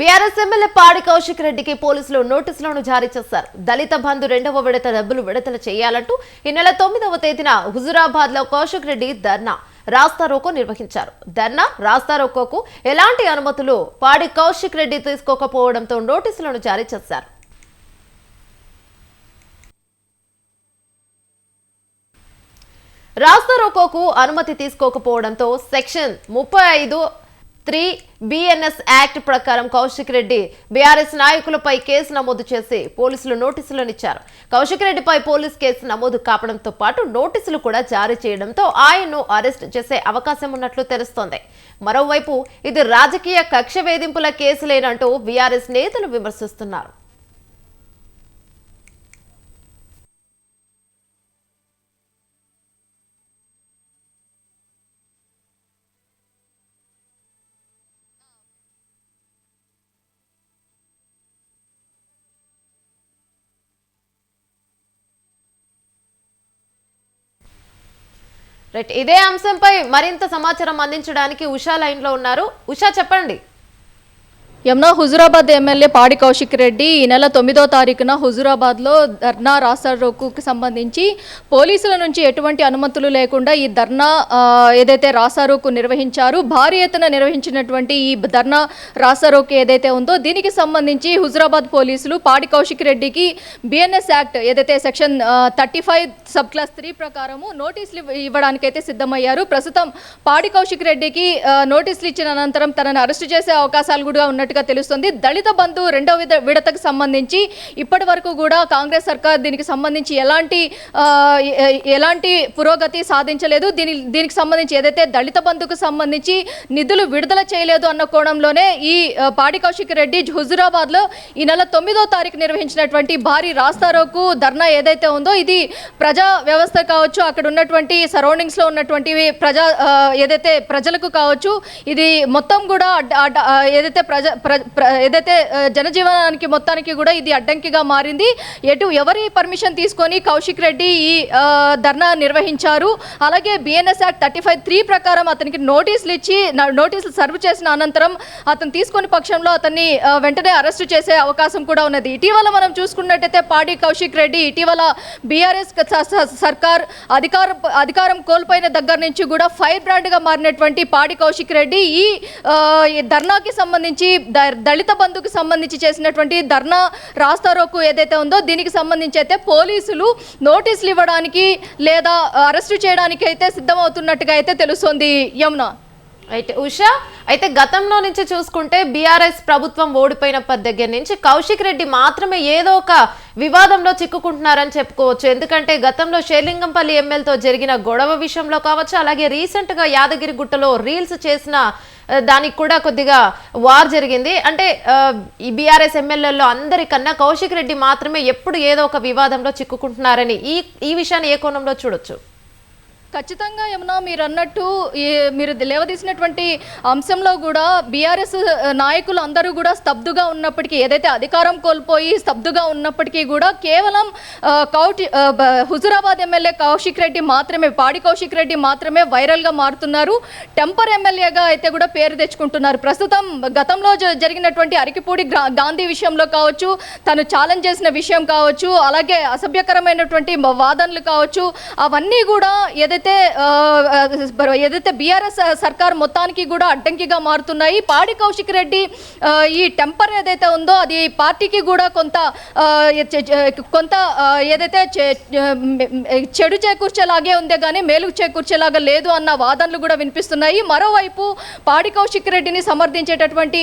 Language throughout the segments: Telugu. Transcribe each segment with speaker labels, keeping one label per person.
Speaker 1: బీఆర్ఎస్ ఎమ్మెల్యే పాడి కౌశిక్ రెడ్డికి పోలీసులు నోటీసులను జారీ చేశారు. దళిత బంధు రెండవ విడత డబ్బులు విడుదల చేయాలంటూ ఈ నెల తొమ్మిదవ తేదీన హుజురాబాద్లో కౌశిక్ రెడ్డి ధర్నా రాస్తా రోకో నిర్వహించారు. ధర్నా రాస్తా రోకోకు ఎలాంటి అనుమతులు పాడి కౌశిక్ రెడ్డి తీసుకోకపోవడంతో నోటీసులను జారీ చేశారు. రాస్తా రోకోకు అనుమతి తీసుకోకపోవడంతో సెక్షన్ ముప్పై ఐదు త్రీ బిఎన్ఎస్ యాక్ట్ ప్రకారం కౌశిక్ రెడ్డి బీఆర్ఎస్ నాయకులపై కేసు నమోదు చేసి పోలీసులు నోటీసులను ఇచ్చారు. కౌశిక్ రెడ్డిపై పోలీస్ కేసు నమోదు కావడంతో పాటు నోటీసులు కూడా జారీ చేయడంతో ఆయన్ను అరెస్ట్ చేసే అవకాశం ఉన్నట్లు తెలుస్తోంది. మరోవైపు ఇది రాజకీయ కక్ష వేధింపుల కేసులేనంటూ బీఆర్ఎస్ నేతలు విమర్శిస్తున్నారు. రైట్ ఇదే అంశంపై మరింత సమాచారం అందించడానికి ఉషా లైన్లో ఉన్నారు. ఉషా చెప్పండి.
Speaker 2: యమునా హుజురాబాద్ ఎమ్మెల్యే పాడి కౌశిక్ రెడ్డి ఈ నెల తొమ్మిదో తారీఖున హుజురాబాద్లో ధర్నా రాసారోకుకి సంబంధించి పోలీసుల నుంచి ఎటువంటి అనుమతులు లేకుండా ఈ ధర్నా ఏదైతే రాసారోకు నిర్వహించారు భారీ ఎత్తున నిర్వహించినటువంటి ఈ ధర్నా రాసారోకు ఏదైతే ఉందో దీనికి సంబంధించి హుజురాబాద్ పోలీసులు పాడి కౌశిక్ రెడ్డికి బిఎన్ఎస్ యాక్ట్ ఏదైతే section thirty five sub clause three ప్రకారము నోటీసులు ఇవ్వడానికైతే సిద్ధమయ్యారు. ప్రస్తుతం పాడి కౌశిక్ రెడ్డికి నోటీసులు ఇచ్చిన అనంతరం తనను అరెస్టు చేసే అవకాశాలు కూడా ఉన్నట్టు ఉన్నట్టుగా తెలుస్తుంది. దళిత బంధు రెండవ విడతకు సంబంధించి ఇప్పటి వరకు కూడా కాంగ్రెస్ సర్కార్ దీనికి సంబంధించి ఎలాంటి ఎలాంటి పురోగతి సాధించలేదు. దీని దీనికి సంబంధించి ఏదైతే దళిత బంధుకు సంబంధించి నిధులు విడుదల చేయలేదు అన్న కోణంలోనే ఈ పాడి కౌశిక్ రెడ్డి హుజురాబాద్లో ఈ నెల తొమ్మిదో తారీఖు నిర్వహించినటువంటి భారీ రాస్తారోకు ధర్నా ఏదైతే ఉందో ఇది ప్రజా వ్యవస్థ కావచ్చు అక్కడ ఉన్నటువంటి సరౌండింగ్స్లో ఉన్నటువంటి ప్రజా ఏదైతే ప్రజలకు కావచ్చు ఇది మొత్తం కూడా ఏదైతే ప్రజ ఏదైతే జనజీవనానికి మొత్తానికి కూడా ఇది అడ్డంకిగా మారింది. ఎటు ఎవరి పర్మిషన్ తీసుకొని కౌశిక్ రెడ్డి ఈ ధర్నా నిర్వహించారు. అలాగే BNS act thirty five three ప్రకారం అతనికి నోటీసులు ఇచ్చి నోటీసులు సర్వ్ చేసిన అనంతరం అతను తీసుకొని పక్షంలో అతన్ని వెంటనే అరెస్టు చేసే అవకాశం కూడా ఉన్నది. ఇటీవల మనం చూసుకున్నట్టయితే పాడి కౌశిక్ రెడ్డి ఇటీవల బీఆర్ఎస్ సర్కార్ అధికార అధికారం కోల్పోయిన దగ్గర నుంచి కూడా ఫైర్ బ్రాండ్గా మారినటువంటి పాడి కౌశిక్ రెడ్డి ఈ ధర్నాకి సంబంధించి దళిత బంధుకు సంబంధించి చేసినటువంటి ధర్నా రాస్తారోకు ఏదైతే ఉందో దీనికి సంబంధించి అయితే పోలీసులు నోటీసులు ఇవ్వడానికి లేదా అరెస్టు చేయడానికి అయితే సిద్ధమవుతున్నట్టుగా అయితే తెలుస్తోంది యమున.
Speaker 1: అయితే ఉషా అయితే గతంలో నుంచి చూసుకుంటే బీఆర్ఎస్ ప్రభుత్వం ఓడిపోయినప్పటి దగ్గర నుంచి కౌశిక్ రెడ్డి మాత్రమే ఏదో ఒక వివాదంలో చిక్కుకుంటున్నారని చెప్పుకోవచ్చు. ఎందుకంటే గతంలో షేర్లింగంపల్లి ఎమ్మెల్యేతో జరిగిన గొడవ విషయంలో కావచ్చు అలాగే రీసెంట్గా యాదగిరి గుట్టలో రీల్స్ చేసిన దానికి కూడా కొద్దిగా వార్ జరిగింది. అంటే ఈ బీఆర్ఎస్ ఎమ్మెల్యేల్లో అందరికన్నా కౌశిక్ రెడ్డి మాత్రమే ఎప్పుడు ఏదో ఒక వివాదంలో చిక్కుకుంటున్నారని ఈ ఈ విషయాన్ని ఏ కోణంలో చూడొచ్చు?
Speaker 2: ఖచ్చితంగా ఏమన్నా మీరు అన్నట్టు ఈ మీరు లేవదీసినటువంటి అంశంలో కూడా బీఆర్ఎస్ నాయకులు అందరూ కూడా స్తబ్దుగా ఉన్నప్పటికీ ఏదైతే అధికారం కోల్పోయి స్తబ్దుగా ఉన్నప్పటికీ కూడా కేవలం కౌటి హుజురాబాద్ ఎమ్మెల్యే కౌశిక్ రెడ్డి మాత్రమే పాడి కౌశిక్ రెడ్డి మాత్రమే వైరల్గా మారుతున్నారు. టెంపర్ ఎమ్మెల్యేగా అయితే కూడా పేరు తెచ్చుకుంటున్నారు. ప్రస్తుతం గతంలో జ- జరిగినటువంటి అరికిపూడి గాంధీ విషయంలో కావచ్చు తను ఛాలెంజ్ చేసిన విషయం కావచ్చు అలాగే అసభ్యకరమైనటువంటి వాదనలు కావచ్చు అవన్నీ కూడా ఏదైతే ఏదైతే ఆ, ఏదైతే బీఆర్ఎస్ సర్కార్ మొత్తానికి కూడా అడ్డంకిగా మారుతున్నాయి పాడి కౌశిక్ రెడ్డి ఈ టెంపర్ ఏదైతే ఉందో అది పార్టీకి కూడా కొంత కొంత ఏదైతే చెడు చేకూర్చేలాగే ఉందే కానీ మేలు చేకూర్చేలాగా లేదు అన్న వాదనలు కూడా వినిపిస్తున్నాయి. మరోవైపు పాడి కౌశిక్ రెడ్డిని సమర్థించేటటువంటి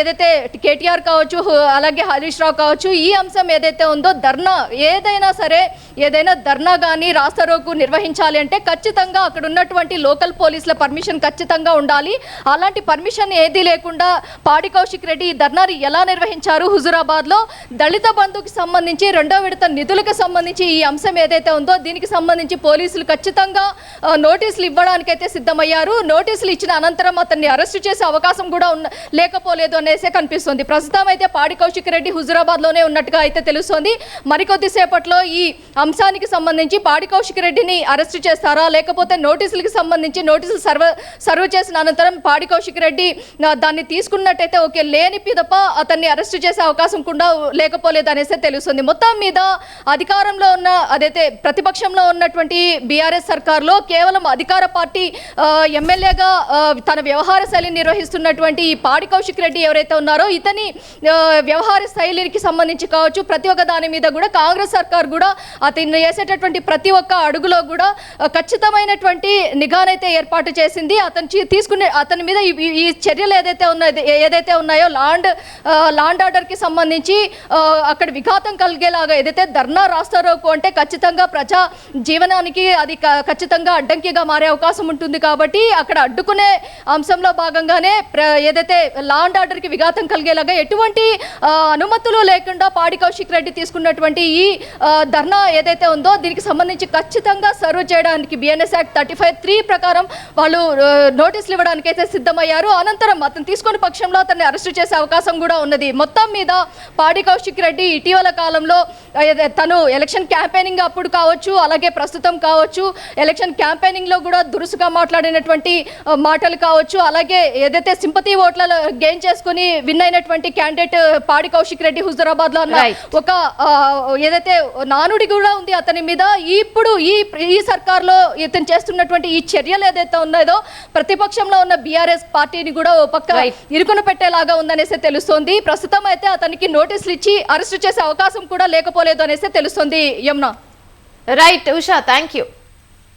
Speaker 2: ఏదైతే కేటీఆర్ కావచ్చు అలాగే హరీష్ రావు కావచ్చు ఈ అంశం ఏదైతే ఉందో ధర్నా ఏదైనా సరే ఏదైనా ధర్నా కానీ రాస్తారోకు నిర్వహించాలి అంటే అంటే ఖచ్చితంగా అక్కడ ఉన్నటువంటి లోకల్ పోలీసుల పర్మిషన్ ఖచ్చితంగా ఉండాలి. అలాంటి పర్మిషన్ ఏది లేకుండా పాడి కౌశిక్ రెడ్డి ఈ ధర్నాని ఎలా నిర్వహించారు హుజురాబాద్లో? దళిత బంధుకి సంబంధించి రెండో విడత నిధులకు సంబంధించి ఈ అంశం ఏదైతే ఉందో దీనికి సంబంధించి పోలీసులు ఖచ్చితంగా నోటీసులు ఇవ్వడానికైతే సిద్ధమయ్యారు. నోటీసులు ఇచ్చిన అనంతరం అతన్ని అరెస్టు చేసే అవకాశం కూడా ఉన్న లేకపోలేదు అనేసే కనిపిస్తుంది. ప్రస్తుతం అయితే పాడి కౌశిక్ రెడ్డి హుజురాబాద్లోనే ఉన్నట్టుగా అయితే తెలుస్తోంది. మరికొద్దిసేపట్లో ఈ అంశానికి సంబంధించి పాడి కౌశిక్ రెడ్డిని అరెస్టు చేస్తారు లేకపోతే నోటీసులకు సంబంధించి నోటీసులు సర్వ సర్వ్ చేసిన అనంతరం పాడి కౌశిక్ రెడ్డి దాన్ని తీసుకున్నట్టయితే ఓకే లేని పిదప అతన్ని అరెస్ట్ చేసే అవకాశం కూడా లేకపోలేదు అనేసి తెలుస్తుంది. మొత్తం మీద అధికారంలో ఉన్న అదైతే ప్రతిపక్షంలో ఉన్నటువంటి బీఆర్ఎస్ సర్కార్లో కేవలం అధికార పార్టీ ఎమ్మెల్యేగా తన వ్యవహార శైలిని నిర్వహిస్తున్నటువంటి ఈ పాడి కౌశిక్ రెడ్డి ఎవరైతే ఉన్నారో ఇతని వ్యవహార శైలికి సంబంధించి కావచ్చు ప్రతి ఒక్క దాని మీద కూడా కాంగ్రెస్ సర్కార్ కూడా అతను వేసేటటువంటి ప్రతి ఒక్క అడుగులో కూడా ఖచ్చితమైనటువంటి నిఘానైతే ఏర్పాటు చేసింది. అతను తీసుకునే అతని మీద ఈ- ఈ- చర్యలు ఏదైతే ఉన్నాయో ఏదైతే ఉన్నాయో లాండ్ లాండ్ ఆర్డర్కి సంబంధించి అక్కడ విఘాతం కలిగేలాగా ఏదైతే ధర్నా రాస్తారోకు అంటే ఖచ్చితంగా ప్రజా జీవనానికి అది క- ఖచ్చితంగా అడ్డంకిగా మారే అవకాశం ఉంటుంది కాబట్టి అక్కడ అడ్డుకునే అంశంలో భాగంగానే ప్ర- ఏదైతే లాండ్ ఆర్డర్కి విఘాతం కలిగేలాగా ఎటువంటి అనుమతులు లేకుండా పాడి కౌశిక్ రెడ్డి తీసుకున్నటువంటి ఈ ధర్నా ఏదైతే ఉందో దీనికి సంబంధించి ఖచ్చితంగా సర్వ్ చేయడానికి BNS act thirty five three ప్రకారం వాళ్ళు నోటీసులు ఇవ్వడానికి అయితే సిద్ధమయ్యారు అనంతరం అతను తీసుకున్న పక్షంలో అతన్ని అరెస్టు చేసే అవకాశం కూడా ఉన్నది మొత్తం మీద పాడి కౌశిక్ రెడ్డి ఇటీవల కాలంలో తను ఎలక్షన్ క్యాంపెయినింగ్ అప్పుడు కావచ్చు అలాగే ప్రస్తుతం కావచ్చు ఎలక్షన్ క్యాంపెయినింగ్లో కూడా దురుసుగా మాట్లాడినటువంటి మాటలు కావచ్చు అలాగే ఏదైతే సింపతి ఓట్లలో గెయిన్ చేసుకుని విన్ అయినటువంటి క్యాండిడేట్ పాడి కౌశిక్ రెడ్డి హుజురాబాద్లో అన్న. ఒక ఏదైతే నానుడి కూడా ఉంది అతని మీద ఇప్పుడు ఈ ఈ సర్కార్లో ఇతను చేస్తున్నటువంటి ఈ చర్యలు ఏదైతే ఉన్నదో ప్రతిపక్షంలో ఉన్న బీఆర్ఎస్ పార్టీని కూడా ఓ పక్క. ఇరుకున పెట్టేలాగా ఉందనేసి తెలుస్తోంది. ప్రస్తుతం అయితే అతనికి నోటీసులు ఇచ్చి అరెస్టు చేసే అవకాశం కూడా లేకపోలేదు అనేసి తెలుస్తుంది Yamuna.
Speaker 1: Right Usha thank you